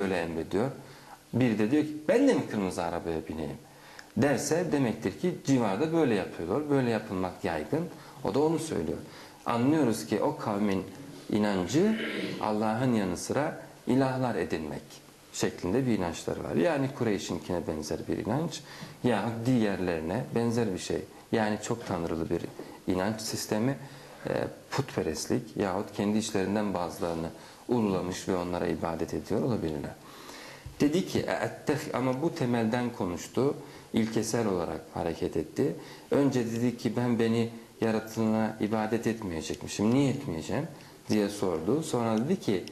böyle emrediyor. Bir de diyor ki ben de mi kırmızı arabaya bineyim? Derse demektir ki civarda böyle yapıyorlar. Böyle yapılmak yaygın. O da onu söylüyor. Anlıyoruz ki o kavmin inancı Allah'ın yanı sıra ilahlar edinmek şeklinde bir inançları var. Yani Kureyş'inkine benzer bir inanç ya diğerlerine benzer bir şey. Yani çok tanrılı bir inanç sistemi, e, putperestlik yahut kendi içlerinden bazılarını ululamış ve onlara ibadet ediyor olabilirler. Dedi ki e, ama bu temelden konuştu. İlkesel olarak hareket etti. Önce dedi ki ben beni yaratılana ibadet etmeyecekmişim. Niye etmeyeceğim diye sordu. Sonra dedi ki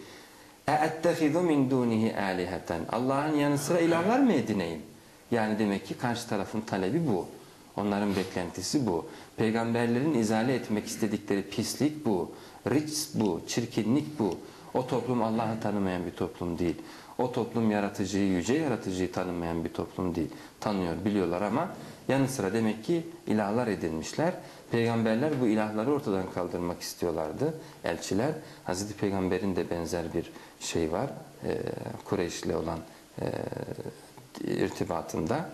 e, ettehizu min dunihi aliheten. Allah'ın yanı sıra ilahlar mı edineyim? Yani demek ki karşı tarafın talebi bu. Onların beklentisi bu. Peygamberlerin izale etmek istedikleri pislik bu. Rics bu. Çirkinlik bu. O toplum Allah'ı tanımayan bir toplum değil. O toplum yaratıcıyı, yüce yaratıcıyı tanımayan bir toplum değil. Tanıyor, biliyorlar ama yanı sıra demek ki ilahlar edinmişler. Peygamberler bu ilahları ortadan kaldırmak istiyorlardı. Elçiler, Hazreti Peygamber'in de benzer bir şey var. Kureyş'le olan irtibatında.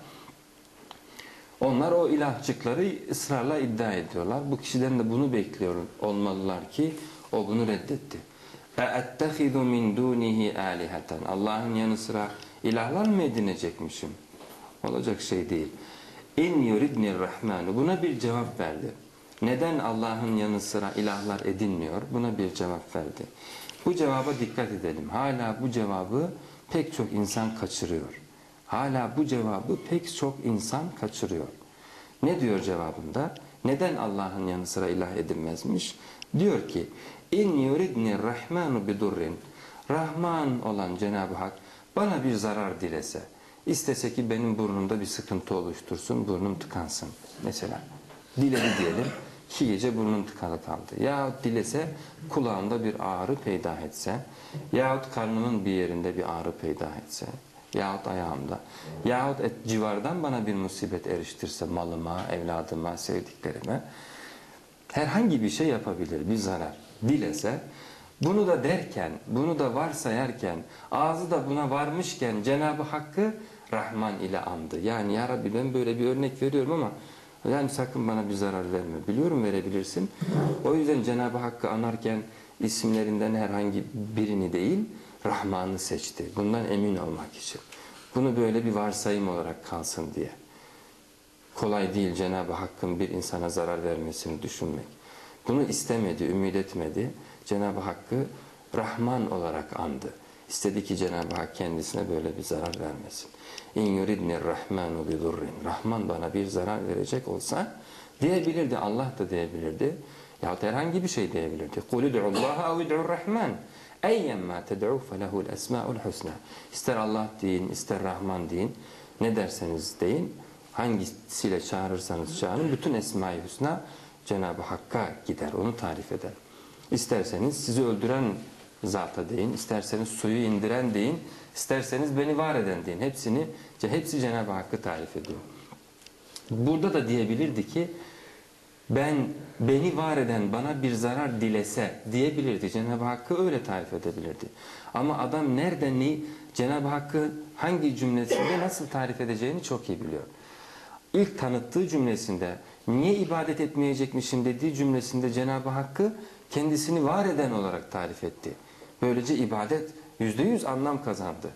Onlar o ilahçıkları ısrarla iddia ediyorlar. Bu kişiden de bunu bekliyor olmalılar ki o bunu reddetti. اَاَتَّخِذُ مِنْ دُونِهِ آلِهَةً Allah'ın yanı sıra ilahlar mı edinecekmişim? Olacak şey değil. İn yuridni rahmanu buna bir cevap verdi. Neden Allah'ın yanı sıra ilahlar edinmiyor? Buna bir cevap verdi. Bu cevaba dikkat edelim. Hala bu cevabı pek çok insan kaçırıyor. Hala bu cevabı pek çok insan kaçırıyor. Ne diyor cevabında? Neden Allah'ın yanı sıra ilah edilmezmiş? Diyor ki İn yuridni rahmanu bidurrin Rahman olan Cenab-ı Hak bana bir zarar dilese istese ki benim burnumda bir sıkıntı oluştursun burnum tıkansın mesela diledi diyelim iki gece burnum tıkalı kaldı yahut dilese kulağımda bir ağrı peyda etse yahut karnımın bir yerinde bir ağrı peyda etse yahut ayağımda yahut et, civardan bana bir musibet eriştirse malıma, evladıma, sevdiklerime herhangi bir şey yapabilir bir zarar dilese bunu da derken, bunu da varsayarken, ağzı da buna varmışken Cenab-ı Hakk'ı Rahman ile andı. Yani ya Rabbi ben böyle bir örnek veriyorum ama yani sakın bana bir zarar verme. Biliyorum verebilirsin. O yüzden Cenab-ı Hakk'ı anarken isimlerinden herhangi birini değil, Rahman'ı seçti. Bundan emin olmak için. Bunu böyle bir varsayım olarak kalsın diye. Kolay değil Cenab-ı Hakk'ın bir insana zarar vermesini düşünmek. Bunu istemedi, ümit etmedi. Cenab-ı Hakk'ı Rahman olarak andı. İstedi ki Cenab-ı Hak kendisine böyle bir zarar vermesin. İn yuridni rahmanu bi durrin. Rahman bana bir zarar verecek olsa diyebilirdi. Allah da diyebilirdi. Yahut herhangi bir şey diyebilirdi. Kul id'u Allah ev id'u Rahman. Eyyemma ted'u felehul esma'ul husna. İster Allah deyin, ister Rahman deyin. Ne derseniz deyin. Hangisiyle çağırırsanız çağırın. Bütün Esma-i Hüsna Cenab-ı Hakk'a gider. Onu tarif eder. İsterseniz sizi öldüren zata deyin, isterseniz suyu indiren deyin, isterseniz beni var eden deyin. Hepsini, hepsi Cenab-ı Hakk'ı tarif ediyor. Burada da diyebilirdi ki ben beni var eden bana bir zarar dilese diyebilirdi. Cenab-ı Hakk'ı öyle tarif edebilirdi. Ama adam nerede ne Cenab-ı Hakk'ı hangi cümlesinde nasıl tarif edeceğini çok iyi biliyor. İlk tanıttığı cümlesinde niye ibadet etmeyecekmişim dediği cümlesinde Cenab-ı Hakk'ı kendisini var eden olarak tarif etti. Böylece ibadet yüzde yüz anlam kazandı.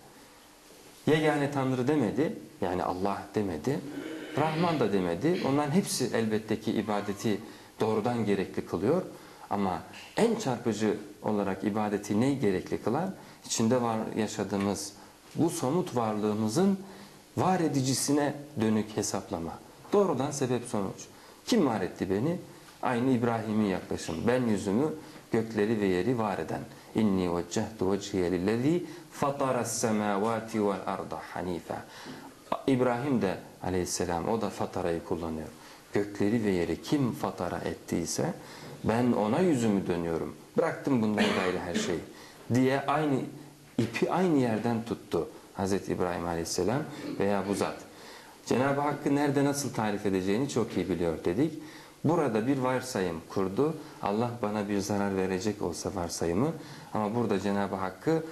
Yegane Tanrı demedi, yani Allah demedi, Rahman da demedi. Onların hepsi elbette ki ibadeti doğrudan gerekli kılıyor. Ama en çarpıcı olarak ibadeti ne gerekli kılar? İçinde var yaşadığımız bu somut varlığımızın var edicisine dönük hesaplama. Doğrudan sebep sonuç. Kim var etti beni? Aynı İbrahim'in yaklaşım. Ben yüzümü gökleri ve yeri var eden. İnni veccehtu vecihiye lillezî fataras semâvâti vel arda hanife. İbrahim de aleyhisselam o da fatarayı kullanıyor. Gökleri ve yeri kim fatara ettiyse ben ona yüzümü dönüyorum. Bıraktım bundan gayrı her şeyi diye aynı ipi aynı yerden tuttu Hazreti İbrahim aleyhisselam veya bu zat. Cenab-ı Hakk'ı nerede nasıl tarif edeceğini çok iyi biliyor dedik. Burada bir varsayım kurdu. Allah bana bir zarar verecek olsa varsayımı ama burada Cenab-ı Hakk'ı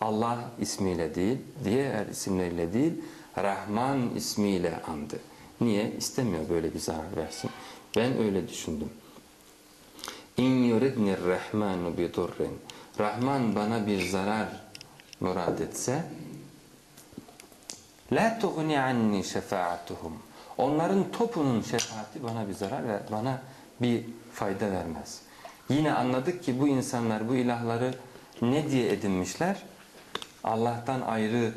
Allah ismiyle değil, diğer isimleriyle değil, Rahman ismiyle andı. Niye? İstemiyor böyle bir zarar versin. Ben öyle düşündüm. İn yuridnir rahmanu bi durrin. Rahman bana bir zarar murad etse la tughni anni şefaatuhum. Onların topunun şefaati bana bir zarar ver, bana bir fayda vermez. Yine anladık ki bu insanlar bu ilahları ne diye edinmişler? Allah'tan ayrı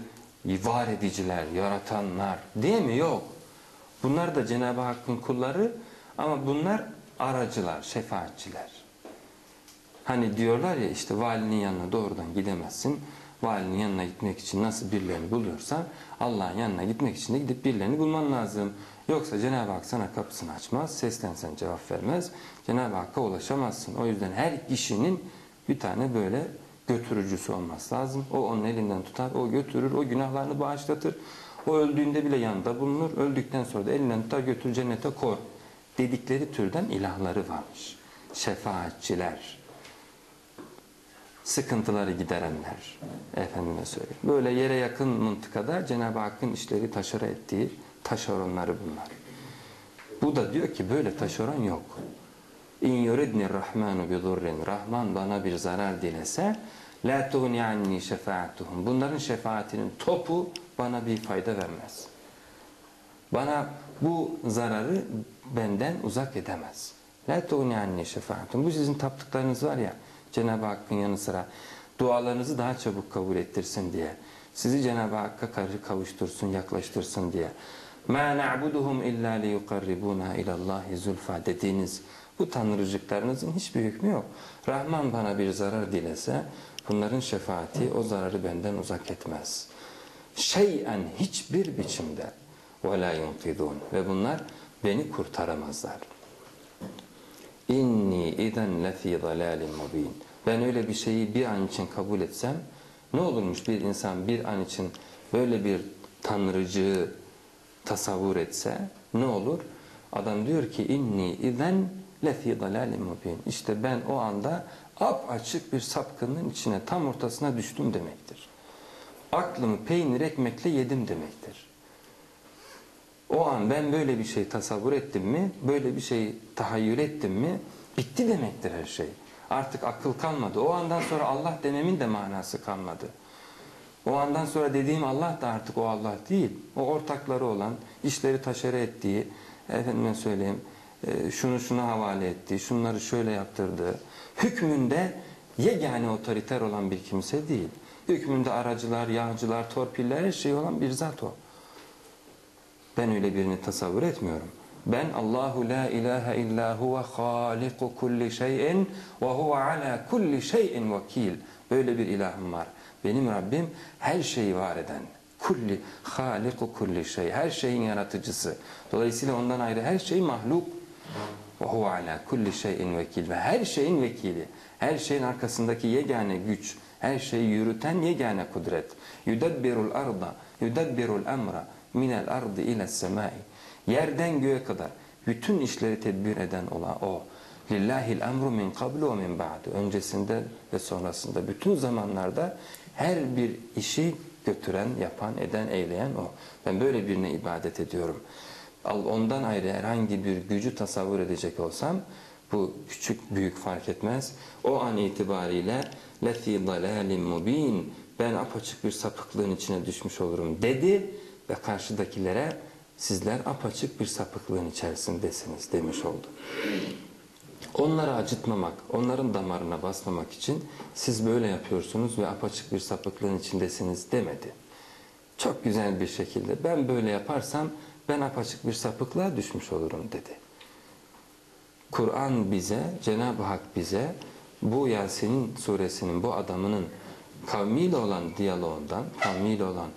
var ediciler, yaratanlar diye mi? Yok. Bunlar da Cenab-ı Hakk'ın kulları ama bunlar aracılar, şefaatçiler. Hani diyorlar ya işte valinin yanına doğrudan gidemezsin. Valinin yanına gitmek için nasıl birilerini buluyorsan Allah'ın yanına gitmek için de gidip birilerini bulman lazım. Yoksa Cenab-ı Hak sana kapısını açmaz, seslensen cevap vermez. Cenab-ı Hakk'a ulaşamazsın. O yüzden her kişinin bir tane böyle götürücüsü olması lazım. O onun elinden tutar, o götürür, o günahlarını bağışlatır. O öldüğünde bile yanında bulunur. Öldükten sonra da elinden tutar götür cennete koy. Dedikleri türden ilahları varmış. Şefaatçiler. Sıkıntıları giderenler. Efendime söyleyeyim. Böyle yere yakın mıntıkada Cenab-ı Hakk'ın işleri taşara ettiği taşeronları bunlar. Bu da diyor ki böyle taşeron yok. İn yuridni rahmanu bi durrin. Rahman bana bir zarar dilese la tughni anni şefaatuhum. Bunların şefaatinin topu bana bir fayda vermez. Bana bu zararı benden uzak edemez. La tughni anni şefaatuhum. Bu sizin taptıklarınız var ya Cenab-ı Hakk'ın yanı sıra dualarınızı daha çabuk kabul ettirsin diye. Sizi Cenab-ı Hakk'a karşı kavuştursun, yaklaştırsın diye. مَا نَعْبُدُهُمْ اِلَّا لِيُقَرِّبُونَا اِلَى اللّٰهِ زُلْفَى dediğiniz bu tanrıcıklarınızın hiçbir hükmü yok. Rahman bana bir zarar dilese bunların şefaati o zararı benden uzak etmez. Şeyen hiçbir biçimde وَلَا يُنْقِذُونَ Ve bunlar beni kurtaramazlar. İnni iden lefi dalalin mubin. Ben öyle bir şeyi bir an için kabul etsem ne olurmuş bir insan bir an için böyle bir tanrıcığı tasavvur etse ne olur? Adam diyor ki inni iden lefi dalalin mubin. İşte ben o anda ap açık bir sapkının içine tam ortasına düştüm demektir. Aklımı peynir ekmekle yedim demektir. O an ben böyle bir şey tasavvur ettim mi, böyle bir şey tahayyül ettim mi, bitti demektir her şey. Artık akıl kalmadı. O andan sonra Allah dememin de manası kalmadı. O andan sonra dediğim Allah da artık o Allah değil. O ortakları olan, işleri taşere ettiği, efendime söyleyeyim, e, şunu şuna havale ettiği, şunları şöyle yaptırdığı, hükmünde yegane otoriter olan bir kimse değil. Hükmünde aracılar, yağcılar, torpiller her şey olan bir zat o. Ben öyle birini tasavvur etmiyorum. Ben Allahu la ilahe illa huve haliku kulli şeyin ve huve ala kulli şeyin vekil. Böyle bir ilahım var. Benim Rabbim her şeyi var eden. Kulli haliku kulli şey. Her şeyin yaratıcısı. Dolayısıyla ondan ayrı her şey mahluk. Ve huve ala kulli şeyin vekil. Ve her şeyin vekili. Her şeyin arkasındaki yegane güç. Her şeyi yürüten yegane kudret. Yudabbirul arda. Yudabbirul emra minel ardı ile semai. Yerden göğe kadar bütün işleri tedbir eden olan o. Lillahil emru min kablu ve min ba'du. Öncesinde ve sonrasında bütün zamanlarda her bir işi götüren, yapan, eden, eyleyen o. Ben böyle birine ibadet ediyorum. Ondan ayrı herhangi bir gücü tasavvur edecek olsam bu küçük büyük fark etmez. O an itibariyle lefi dalalim mubin ben apaçık bir sapıklığın içine düşmüş olurum dedi ve karşıdakilere sizler apaçık bir sapıklığın içerisindesiniz demiş oldu. Onları acıtmamak, onların damarına basmamak için siz böyle yapıyorsunuz ve apaçık bir sapıklığın içindesiniz demedi. Çok güzel bir şekilde ben böyle yaparsam ben apaçık bir sapıklığa düşmüş olurum dedi. Kur'an bize, Cenab-ı Hak bize bu Yasin'in suresinin bu adamının kavmiyle olan diyaloğundan, kavmiyle olan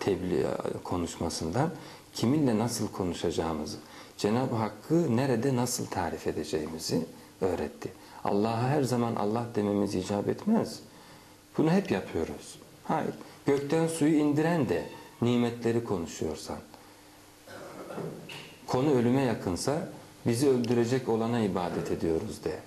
tebliğ konuşmasından kiminle nasıl konuşacağımızı, Cenab-ı Hakk'ı nerede nasıl tarif edeceğimizi öğretti. Allah'a her zaman Allah dememiz icap etmez. Bunu hep yapıyoruz. Hayır. Gökten suyu indiren de nimetleri konuşuyorsan, konu ölüme yakınsa bizi öldürecek olana ibadet ediyoruz de.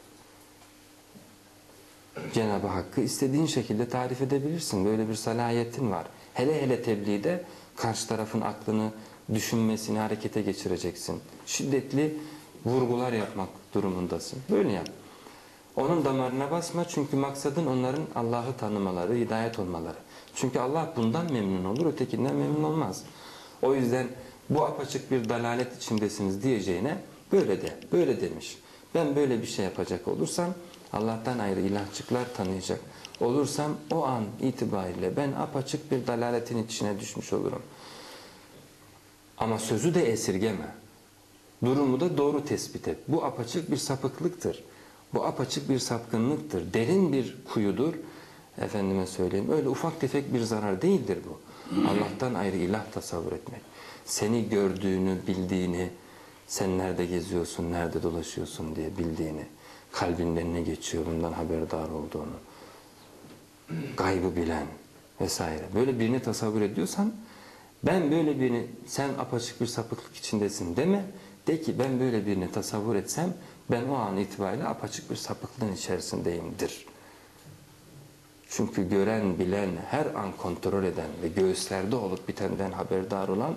Cenab-ı Hakk'ı istediğin şekilde tarif edebilirsin. Böyle bir salahiyetin var. Hele hele tebliğde karşı tarafın aklını, düşünmesini harekete geçireceksin. Şiddetli vurgular yapmak durumundasın. Böyle yap. Onun damarına basma çünkü maksadın onların Allah'ı tanımaları, hidayet olmaları. Çünkü Allah bundan memnun olur, ötekinden memnun olmaz. O yüzden bu apaçık bir dalalet içindesiniz diyeceğine böyle de, böyle demiş. Ben böyle bir şey yapacak olursam Allah'tan ayrı ilahçıklar tanıyacak olursam o an itibariyle ben apaçık bir dalaletin içine düşmüş olurum. Ama sözü de esirgeme. Durumu da doğru tespit et. Bu apaçık bir sapıklıktır. Bu apaçık bir sapkınlıktır. Derin bir kuyudur. Efendime söyleyeyim. Öyle ufak tefek bir zarar değildir bu. Allah'tan ayrı ilah tasavvur etmek. Seni gördüğünü, bildiğini, sen nerede geziyorsun, nerede dolaşıyorsun diye bildiğini, kalbinden ne geçiyor bundan haberdar olduğunu, gaybı bilen vesaire. Böyle birini tasavvur ediyorsan ben böyle birini sen apaçık bir sapıklık içindesin deme. De ki ben böyle birini tasavvur etsem ben o an itibariyle apaçık bir sapıklığın içerisindeyimdir. Çünkü gören, bilen, her an kontrol eden ve göğüslerde olup bitenden haberdar olan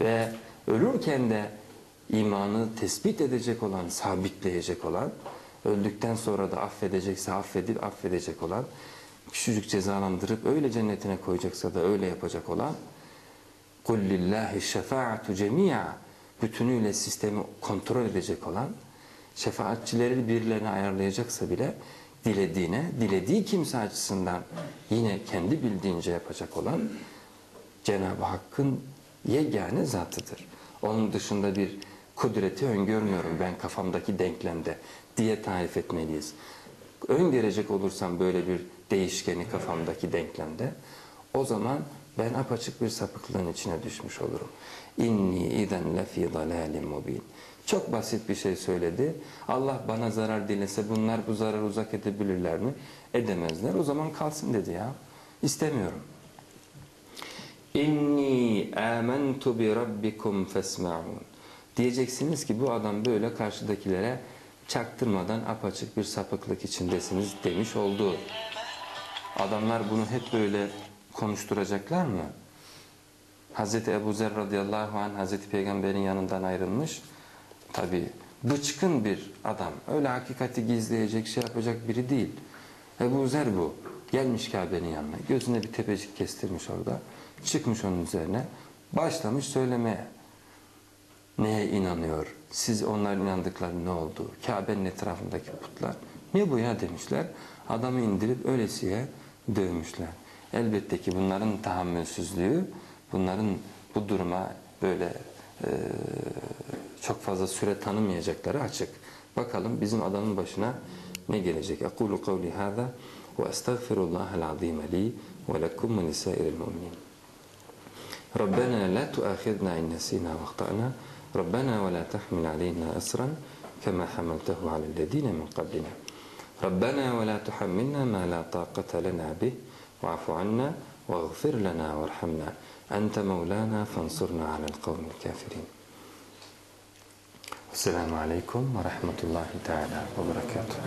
ve ölürken de imanı tespit edecek olan, sabitleyecek olan, öldükten sonra da affedecekse affedip affedecek olan, küçücük cezalandırıp öyle cennetine koyacaksa da öyle yapacak olan, قُلْ لِلّٰهِ الشَّفَاعَةُ جَمِيعًا Bütünüyle sistemi kontrol edecek olan, şefaatçileri birilerine ayarlayacaksa bile dilediğine, dilediği kimse açısından yine kendi bildiğince yapacak olan Cenab-ı Hakk'ın yegane zatıdır. Onun dışında bir kudreti öngörmüyorum ben kafamdaki denklemde diye tarif etmeliyiz. Öngörecek olursam böyle bir değişkeni kafamdaki denklemde o zaman ben apaçık bir sapıklığın içine düşmüş olurum. İnni iden lefi dalalim mubin. Çok basit bir şey söyledi. Allah bana zarar dilese bunlar bu zararı uzak edebilirler mi? Edemezler. O zaman kalsın dedi ya. İstemiyorum. İnni amentu bi rabbikum fesma'un. Diyeceksiniz ki bu adam böyle karşıdakilere çaktırmadan apaçık bir sapıklık içindesiniz demiş oldu. Adamlar bunu hep böyle konuşturacaklar mı? Hazreti Ebu Zer radıyallahu anh Hazreti Peygamber'in yanından ayrılmış. Tabi bıçkın bir adam. Öyle hakikati gizleyecek şey yapacak biri değil. Ebu Zer bu. Gelmiş Kabe'nin yanına. Gözüne bir tepecik kestirmiş orada. Çıkmış onun üzerine. Başlamış söylemeye. Neye inanıyor? Siz onların inandıkları ne oldu? Kabe'nin etrafındaki putlar. Ne bu ya demişler. Adamı indirip öylesiye dövmüşler. Elbette ki bunların tahammülsüzlüğü, bunların bu duruma böyle e, çok fazla süre tanımayacakları açık. Bakalım bizim adamın başına ne gelecek? Aqulu kavli hâzâ ve estağfirullâhel azîme lî ve lekum min lisâiril mu'minin. Rabbena la tuâkhidna in nesînâ ve ahtâna. Rabbena ve la tahmil aleyna esran kema hamaltehu alellezîne min qablina. Rabbena ve la tuhammilna ma la tâkate lena bih. واعف عنا واغفر لنا وارحمنا. أنت مولانا فانصرنا على القوم الكافرين. السلام عليكم ورحمة الله تعالى وبركاته.